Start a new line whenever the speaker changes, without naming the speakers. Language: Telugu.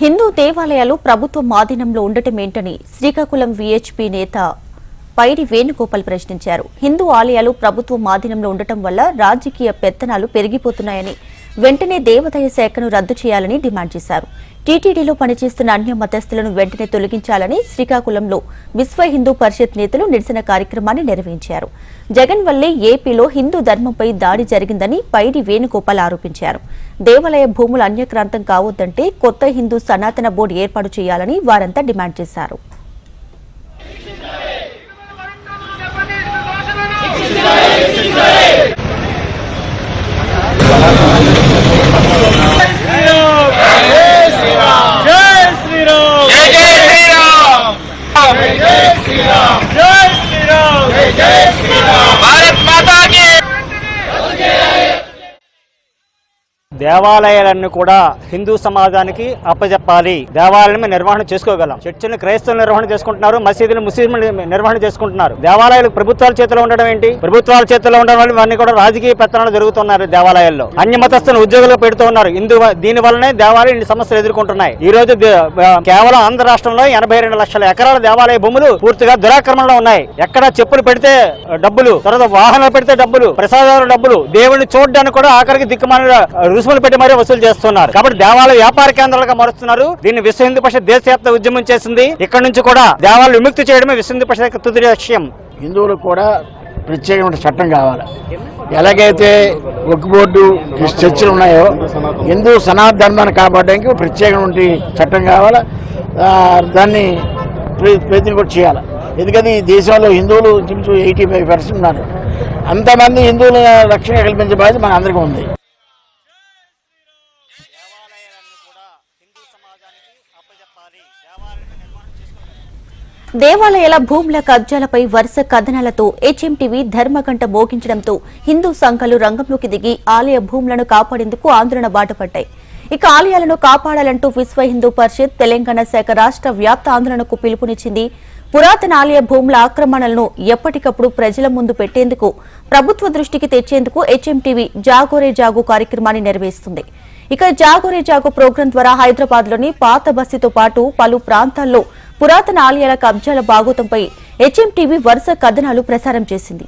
హిందూ దేవాలయాలు ప్రభుత్వం ఆధీనంలో ఉండటమేంటని శ్రీకాకుళం వీహెచ్పీ నేత పైడి వేణుగోపాల్ ప్రశ్నించారు. హిందూ ఆలయాలు ప్రభుత్వం ఆధీనంలో ఉండటం వల్ల రాజకీయ పెత్తనాలు పెరిగిపోతున్నాయని వెంటనే దేవాదాయ శాఖను రద్దు చేయాలని డిమాండ్ చేశారు. టీటీడీలో పనిచేస్తున్న అన్య మతస్థులను వెంటనే తొలగించాలని శ్రీకాకుళంలో విశ్వ హిందూ పరిషత్ నేతలు నిరసన కార్యక్రమాన్ని నిర్వహించారు. జగన్ వల్లే ఏపీలో హిందూ ధర్మంపై దాడి జరిగిందని పైడి వేణుగోపాల్ ఆరోపించారు. దేవాలయ భూములు అన్యక్రాంతం కావద్దంటే కొత్త హిందూ సనాతన బోర్డు ఏర్పాటు చేయాలని వారంతా డిమాండ్ చేశారు.
దేవాలయాలన్నీ కూడా హిందూ సమాజానికి అప్పజెప్పాలి. దేవాలయం నిర్వహణ చేసుకోగలం. చర్చిని క్రైస్తవులు నిర్వహణ చేసుకుంటున్నారు మసీదులు ముస్లింలు నిర్వహణ చేసుకుంటున్నారు. దేవాలయాలు ప్రభుత్వాల చేతిలో ఉండడం ఏంటి? ప్రభుత్వాల చేతిలో ఉండడం వల్ల ఇవన్నీ కూడా రాజకీయ పెత్తనాలు జరుగుతున్నారు దేవాలయాల్లో. అన్య మతస్థులు ఉద్యోగులు పెడుతూ ఉన్నారు. ఇందు దీని వల్లనే దేవాలయం ఇన్ని సమస్యలు ఎదుర్కొంటున్నాయి. ఈ రోజు కేవలం ఆంధ్ర రాష్ట్రంలో ఎనభై రెండు లక్షల ఎకరాల దేవాలయ భూములు పూర్తిగా దురాక్రమణలో ఉన్నాయి. ఎక్కడ చెప్పులు పెడితే డబ్బులు తర్వాత వాహనాలు పెడితే డబ్బులు ప్రసాదాలు డబ్బులు దేవుడిని చూడడానికి కూడా ఆఖరికి దిక్కుమాల రుసుములు పెట్టి మరీ వసూలు చేస్తున్నారు. కాబట్టి దేవాలయ వ్యాపార కేంద్రాలుగా మారుస్తున్నారు. దీన్ని విశ్వ హిందూ పరిషత్ దేశవ్యాప్త ఉద్యమం చేసింది. ఇక్కడ నుంచి కూడా దేవాలయం విముక్తి చేయడమే విశ్వ హిందూ పరిషత్ తుది లక్ష్యం.
హిందువులకు కూడా ప్రత్యేకమైన చట్టం కావాలి. ఎలాగైతే ఒక్ బోర్డు చర్చలు ఉన్నాయో హిందూ సనాతన ధర్మాన్ని కాపాడడానికి ప్రత్యేకమైన చట్టం కావాలి. దాన్ని ప్రయత్నం కూడా చేయాలి. ఎందుకని ఈ దేశంలో హిందువులు ఇంచుమించు ఎయిటీ ఫైవ్ పర్సెంట్ ఉన్నారు. అంతమంది హిందువుల రక్షణ కల్పించే బాధ్యత మన అందరికీ ఉంది.
దేవాలయాల భూముల కబ్జాలపై వరుస కథనాలతో హెచ్ఎంటీవీ ధర్మగంట మోగించడంతో హిందూ సంఘాలు రంగంలోకి దిగి ఆలయ భూములను కాపాడేందుకు ఆందోళన బాటపడ్డాయి. ఇక ఆలయాలను కాపాడాలంటూ విశ్వ హిందూ పరిషత్ తెలంగాణ శాఖ రాష్ట్ర వ్యాప్త ఆందోళనకు పిలుపునిచ్చింది. పురాతన ఆలయ భూముల ఆక్రమణలను ఎప్పటికప్పుడు ప్రజల ముందు పెట్టేందుకు ప్రభుత్వ దృష్టికి తెచ్చేందుకు హెచ్ఎంటీవీ జాగోరే జాగు కార్యక్రమాన్ని నిర్వహిస్తుంది. ఇక జాగోరే జాగు ప్రోగ్రాం ద్వారా హైదరాబాద్లోని పాత బస్తీతో పాటు పలు ప్రాంతాల్లో పురాతన ఆలయాల కబ్జాల బాగోతంపై హెచ్ఎంటీవీ వరుస కథనాలు ప్రసారం చేసింది.